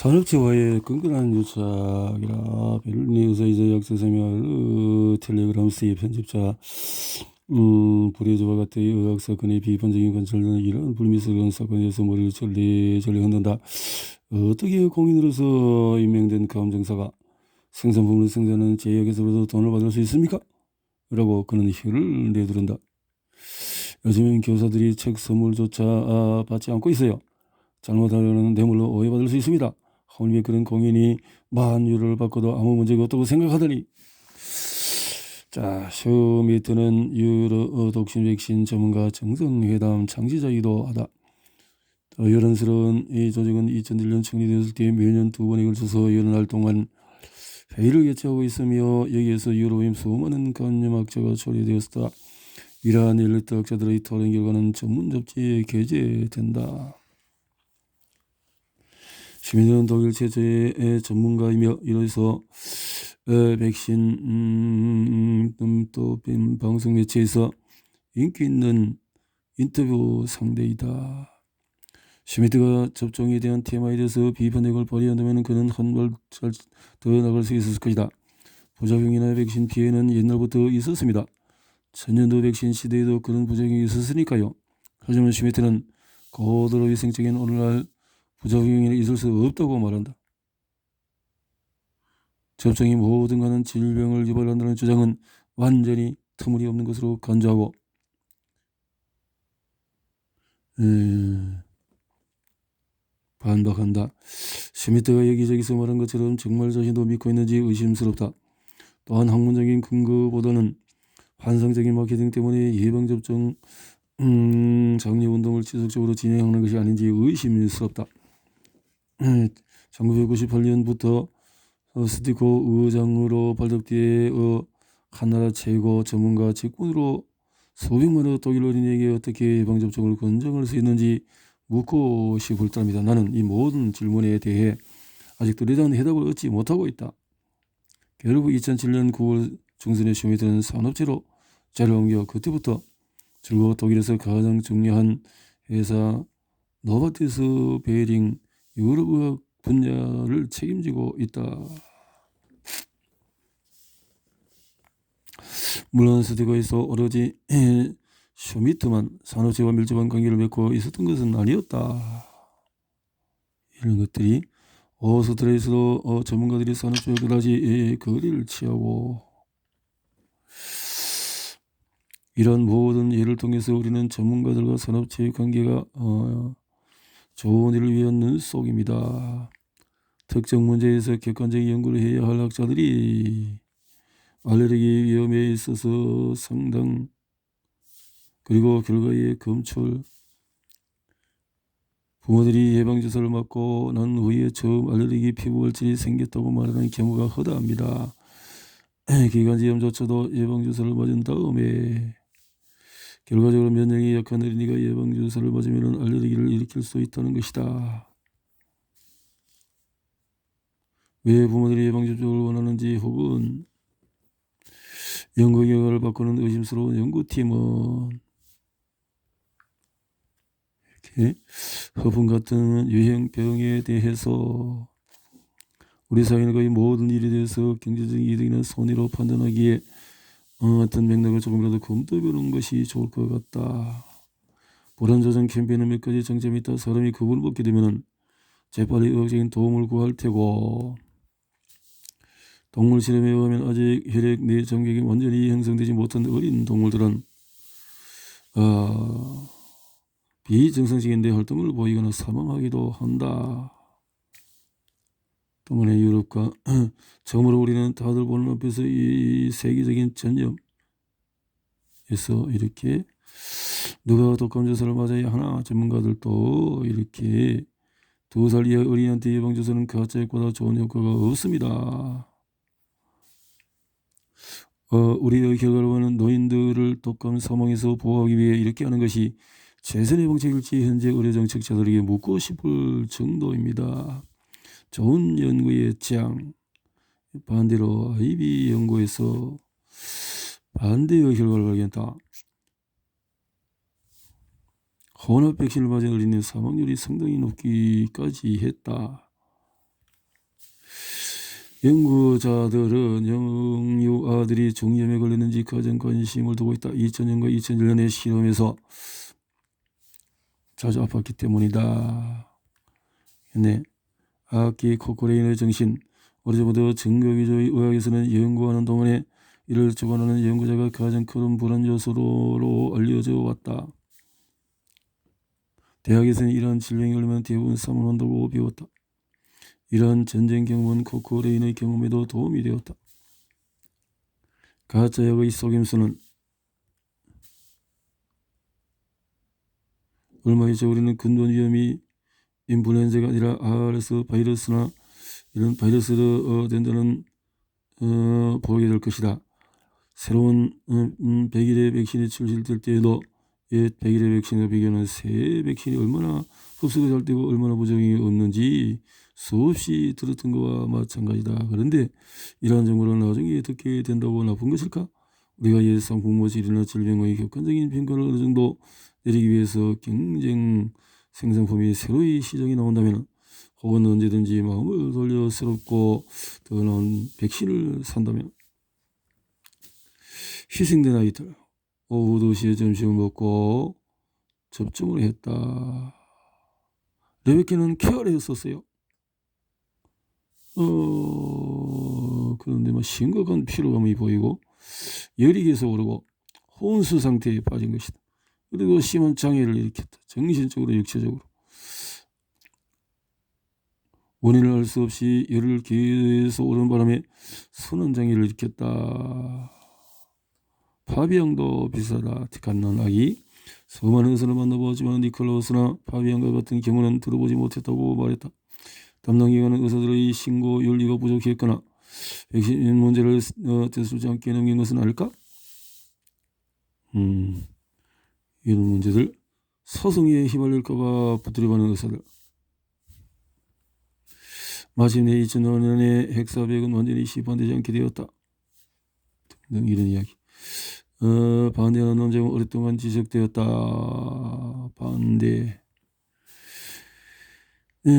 산업체와의 끈끈한 유착이라 베를린 의사이자 약사세멸 어, 텔레그램스의 편집자 음, 브레즈와 같은 의학 사건의 비판적인 관찰은 이런 불미스러운 사건에서 머리를 절레절레 흔든다. 어떻게 공인으로서 임명된 감정사가 생산품을 생산하는 제약에서부터 돈을 받을 수 있습니까? 라고 그는 혀를 내두른다. 요즘엔 교사들이 책 선물조차 아, 받지 않고 있어요. 잘못하려는 뇌물로 오해받을 수 있습니다. 하물며 그런 공연이 만 유로를 받고도 아무 문제가 없다고 생각하더니 자 쇼미트는 유로 독신 백신 전문가 정성회담 창시자이기도 하다. 더 여론스러운 이 조직은 2001년成立되었을 때 매년 두 번에 걸쳐서 연할 동안 회의를 개최하고 있으며 여기에서 유로임 수많은 관념학자가 초래되었다. 이러한 엘리트 학자들의 토론 결과는 전문 잡지에 게재된다. 시민은 독일 최초의 전문가이며 이로써 어, 백신 음, 음, 또 음, 방송 매체에서 인기 있는 인터뷰 상대이다. 슈미트가 접종에 대한 TMI에 대해서 비판력을 발휘한다면 그는 한발더 나갈 수 있었을 것이다. 부작용이나 백신 피해는 옛날부터 있었습니다. 천년도 백신 시대에도 그런 부작용이 있었으니까요. 하지만 슈미트는 고도로 위생적인 오늘날 부작용이 있을 수 없다고 말한다. 접종이 모든 가는 질병을 유발한다는 주장은 완전히 터무니 없는 것으로 간주하고 음, 반박한다. 슈미트가 여기저기서 말한 것처럼 정말 자신도 믿고 있는지 의심스럽다. 또한 학문적인 근거보다는 환상적인 마케팅 때문에 예방접종 음, 장려운동을 지속적으로 진행하는 것이 아닌지 의심스럽다. 1998년부터 어, 스티코 의장으로 어, 한나라 최고 전문가 직군으로 수백만의 독일 어린이에게 어떻게 예방접종을 권장할 수 있는지 묻고 싶을 따릅니다. 나는 이 모든 질문에 대해 아직도 대단한 해답을 얻지 못하고 있다. 결국 2007년 9월 중순에 쇼미더는 산업체로 자리를 옮겨 그때부터 즐거워 독일에서 가장 중요한 회사 노바티스 베링 유럽의학 분야를 책임지고 있다. 물론 스티거에서 오로지 슈미트만 산업체와 밀접한 관계를 맺고 있었던 것은 아니었다. 이런 것들이 오스트레에서도 어, 전문가들이 산업체와 그다지 거리를 취하고 이런 모든 예를 통해서 우리는 전문가들과 산업체의 관계가 어, 좋은 일을 위한 눈속입니다. 특정 문제에서 객관적인 연구를 해야 할 학자들이 알레르기 위험에 있어서 상당 그리고 결과의 검출 부모들이 예방주사를 맞고 난 후에 처음 알레르기 피부열질이 생겼다고 말하는 경우가 허다합니다. 기관지염조차도 예방주사를 맞은 다음에 결과적으로 면역이 약한 어린이가 예방주사를 맞으면 알레르기를 일으킬 수 있다는 것이다. 왜 부모들이 예방접종을 원하는지 혹은 연구 결과를 바꾸는 의심스러운 연구팀은 이렇게 허풍 같은 유행 병에 대해서 우리 사회는 거의 모든 일에 대해서 경제적인 이득이나 손해로 판단하기에 어떤 맥락을 조금이라도 검토해보는 것이 좋을 것 같다. 불안조정 캠페인은 몇 가지 장점이 있다. 사람이 그걸 먹게 되면 재빨리 의학적인 도움을 구할 테고 동물 실험에 의하면 아직 혈액 내 정맥이 완전히 형성되지 못한 어린 동물들은 어, 비정상적인 뇌 활동을 보이거나 사망하기도 한다. 동안의 유럽과 처음으로 우리는 다들 보는 앞에서 이 세계적인 전염에서 이렇게 누가 독감 주사를 맞아야 하나 전문가들도 이렇게 두 살 이하 어린이한테 예방 주사는 가짜약보다 좋은 효과가 없습니다. 어, 우리의 결과로는 노인들을 독감 사망에서 보호하기 위해 이렇게 하는 것이 최선의 방책일지 현재 의료 정책자들에게 묻고 싶을 정도입니다. 좋은 연구의 장 반대로 아이비 연구에서 반대의 결과를 발견했다. 혼합 백신을 맞은 어린이 사망률이 상당히 높기까지 했다. 연구자들은 영유 아들이 종염에 걸렸는지 가장 관심을 두고 있다. 2000년과 2001년의 실험에서 자주 아팠기 때문이다. 네. 악기 코코레인의 정신 오래전부터 증거 위주의 의학에서는 연구하는 동안에 이를 주관하는 연구자가 가장 큰 불안 요소로 알려져 왔다. 대학에서는 이러한 질병이 걸리면 대부분 사문한다고 배웠다. 이러한 전쟁 경험은 코코레인의 경험에도 도움이 되었다. 가짜 약의 속임수는 얼마 있자 우리는 근본 위험이 인플루엔자가 아니라 RS 바이러스나 이런 바이러스로 어, 된다는 어, 보게 될 것이다. 새로운 음, 음, 100일의 백신이 출시될 때에도 옛 100일의 백신과 비교하면 새 백신이 얼마나 흡수가 잘 되고 얼마나 부작용이 없는지 수없이 들었던 것과 마찬가지다. 그런데 이러한 정보를 나중에 듣게 된다고 나쁜 것일까? 우리가 예상 공모질이나 질병의 객관적인 평가를 어느 정도 내리기 위해서 경쟁 생산품이 새로이 시장에 나온다면 혹은 언제든지 마음을 돌려 새롭고 더 나은 백신을 산다면 희생된 아이들 오후 2시에 점심을 먹고 접종을 했다. 레베카는 케어했었어요. 어, 그런데 뭐 심각한 피로감이 보이고 열이 계속 오르고 혼수 상태에 빠진 것이다. 그리고 심한 장애를 일으켰다. 정신적으로 육체적으로. 원인을 알 수 없이 열을 계속 오른 바람에 선원 장애를 일으켰다. 파비앙도 비슷하다. 티칸난 아기. 수많은 의사를 만나보았지만 니콜라우스나 파비앙과 같은 경우는 들어보지 못했다고 말했다. 담당 기관은 의사들의 신고 윤리가 부족했거나 백신 문제를 어, 대수지 않게 넘긴 것은 아닐까? 음, 이런 문제들 서성에 휘말릴까봐 부드러워하는 의사들. 마침내 2005년에 핵사백은 완전히 시판되지 않게 되었다. 등 이런 이야기. 어, 반대하는 논쟁은 오랫동안 지속되었다. 반대. 예,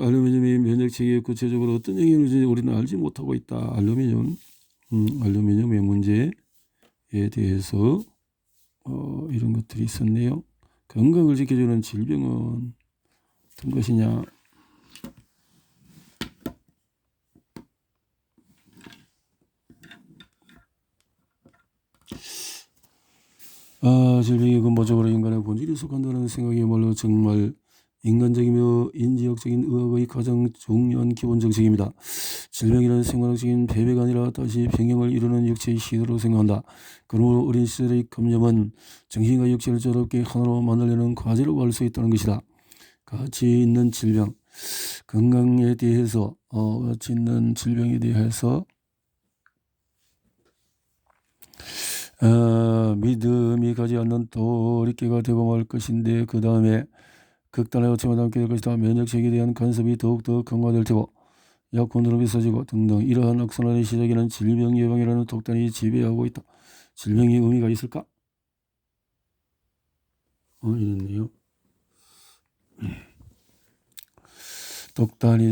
알루미늄이 면역 체계에 구체적으로 어떤 영향을 주는지 우리는 알지 못하고 있다. 알루미늄, 음, 알루미늄의 문제에 대해서 어, 이런 것들이 있었네요. 건강을 지켜주는 질병은 어떤 것이냐? 아, 질병이 근본적으로 인간의 본질에 속한다는 생각이야말로 정말 인간적이며 인지학적인 의학의 가장 중요한 기본적 책입니다. 질병이라는 생활학적인 배배가 아니라 다시 평형을 이루는 육체의 시도로 생각한다. 그러므로 어린 시절의 감염은 정신과 육체를 저롭게 하나로 만들려는 과제라고 할수 있다는 것이다. 가치 있는 질병, 건강에 대해서 어, 가치 있는 질병에 대해서 어, 믿음이 가지 않는 돌이깨가 말 것인데 그 다음에 극단의 어체와 함께 될 것이다. 면역체계에 대한 간섭이 더욱더 강화될 테고 약혼으로 비싸지고 등등 이러한 악순환의 시작에는 질병 예방이라는 독단이 지배하고 있다. 질병의 의미가 있을까? 어, 이랬네요. 독단이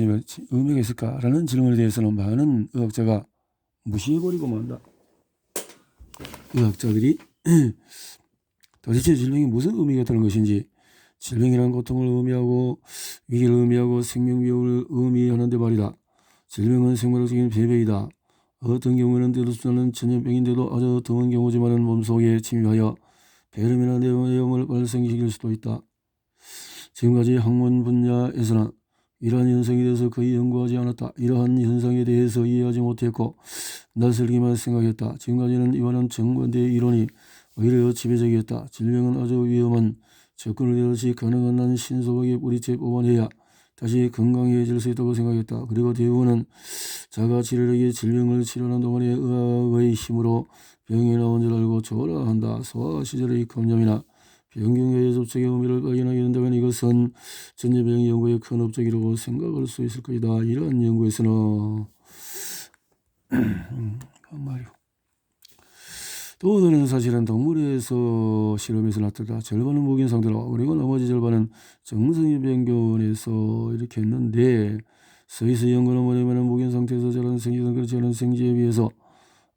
의미가 있을까라는 질문에 대해서는 많은 의학자가 무시해버리고 만다. 의학자들이 도대체 질병이 무슨 의미가 되는 것인지 질병이란 고통을 의미하고 위기를 의미하고 생명 위협을 의미하는데 말이다. 질병은 생물학적인 배배이다. 어떤 경우에는 들을 수 없는 전염병인데도 아주 드문 경우지만은 몸속에 침입하여 배름이나 내염을 발생시킬 수도 있다. 지금까지 학문 분야에서는 이러한 현상에 대해서 거의 연구하지 않았다. 이러한 현상에 대해서 이해하지 못했고 낯설기만 생각했다. 지금까지는 이와는 정반대의 이론이 오히려 지배적이었다. 질병은 아주 위험한 접근을 이것이 가능한 한 신속하게 뿌리채 뽑아내야 다시 건강해질 수 있다고 생각했다. 그리고 대부분은 자가 치료력의 질병을 치료하는 동안에 의학의 힘으로 병이 나온 줄 알고 조라 한다. 소아 시절의 감염이나 병경의 접촉의 의미를 발견하게 된다면 이것은 전염병 연구의 큰 업적이라고 생각할 수 있을 것이다. 이러한 연구에서는 그 말이오. 또 다른 사실은 동물에서 실험에서 나타났다. 절반은 무균 상태로 그리고 나머지 절반은 정성의 변경에서 이렇게 했는데 서있어 연구는 뭐냐면 무견 상태에서 자라는 생쥐는 그렇지 않은 생쥐에 비해서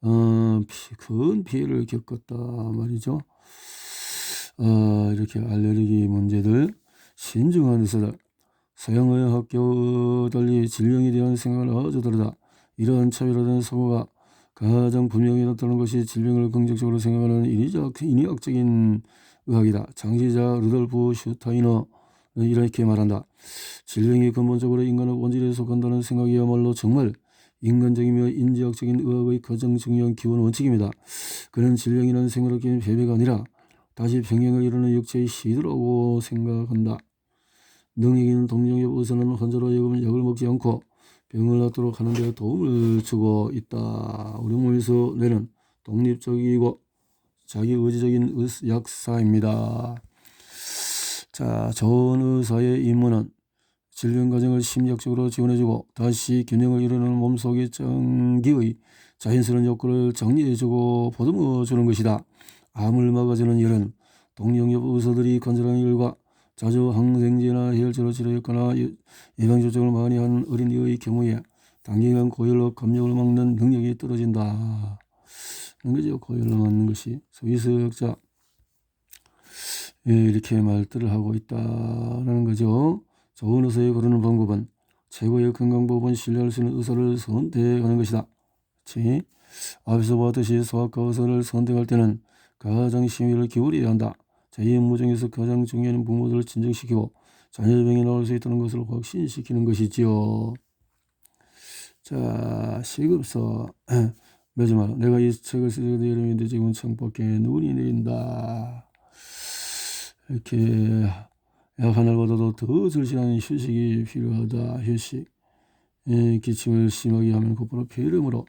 어, 피, 큰 피해를 겪었다 말이죠. 어, 이렇게 알레르기 문제들 신중한 의사들 서양의 학교 달리 질병에 대한 생각을 아주 다르다. 이러한 차별화된 사고가 가장 분명히 나타나는 것이 질병을 긍정적으로 생각하는 인위적, 인위학적인 의학이다. 장시자 루돌프 슈타이너는 이렇게 말한다. 질병이 근본적으로 인간의 본질에 속한다는 생각이야말로 정말 인간적이며 인지학적인 의학의 가장 중요한 기본 원칙입니다. 그는 질병이라는 생각적인 배배가 아니라 다시 병행을 이루는 육체의 시도라고 생각한다. 능력있는 동정협 의사는 환자로 하여금 약을 먹지 않고 병을 낫도록 하는 데 도움을 주고 있다. 우리 몸에서 내는 독립적이고 자기 의지적인 의- 약사입니다. 자, 좋은 의사의 임무는 질병 과정을 심리학적으로 지원해주고 다시 균형을 이루는 몸속의 정기의 자연스러운 욕구를 정리해주고 보듬어주는 것이다. 암을 막아주는 일은 동영협 의사들이 관절하는 일과 자주 항생제나 해열제로 치료했거나 예- 예방접종을 많이 한 어린이의 경우에 단기간 고열로 감염을 막는 능력이 떨어진다. 는 거죠. 고열로 막는 것이. 소위서역자 예, 이렇게 말들을 하고 있다라는 거죠. 좋은 의사에 고르는 방법은 최고의 건강법은 신뢰할 수 있는 의사를 선택하는 것이다. 그치? 앞에서 보았듯이 소아과 의사를 선택할 때는 가장 심의를 기울여야 한다. 자의 임무 중에서 가장 중요한 부모들을 진정시키고 자녀의 병이 나올 수 있다는 것을 확신시키는 것이지요. 자, 시급서 마지막 내가 이 책을 된 여름인데 지금 창밖에 눈이 내린다. 이렇게 약 하늘보다도 더 절실한 휴식이 필요하다. 휴식. 예, 기침을 심하게 하면 곧바로 폐렴으로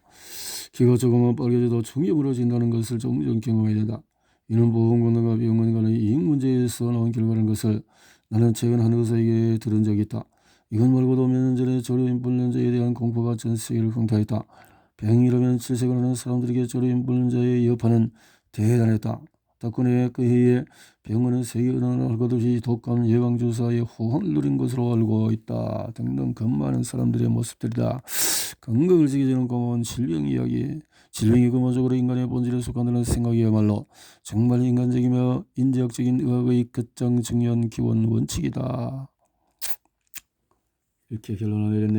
기가 조금만 빨개져도 중염으로 진다는 것을 종종 경험해야 된다. 이는 병원 간의 이익 문제에서 나온 결과라는 것을 나는 최근 한 의사에게 들은 적이 있다. 이것 말고도 몇 년 전에 조류 인플루엔자에 대한 공포가 전 세계를 강타했다. 병이라면 질색을 하는 사람들에게 조류 인플루엔자의 여파는 대단했다. 덕분에 그 해에 병원은 세계 어느 나라 할것 없이 독감 예방주사에 호응을 누린 것으로 알고 있다. 등등 겁 많은 사람들의 모습들이다. 건강을 지켜주는 고마운 질병 이야기. 질병이 근본적으로 인간의 본질에 속한다는 생각이야말로 정말 인간적이며 인지학적인 의학의 가장 중요한 기본 원칙이다. 이렇게 결론을 내렸네.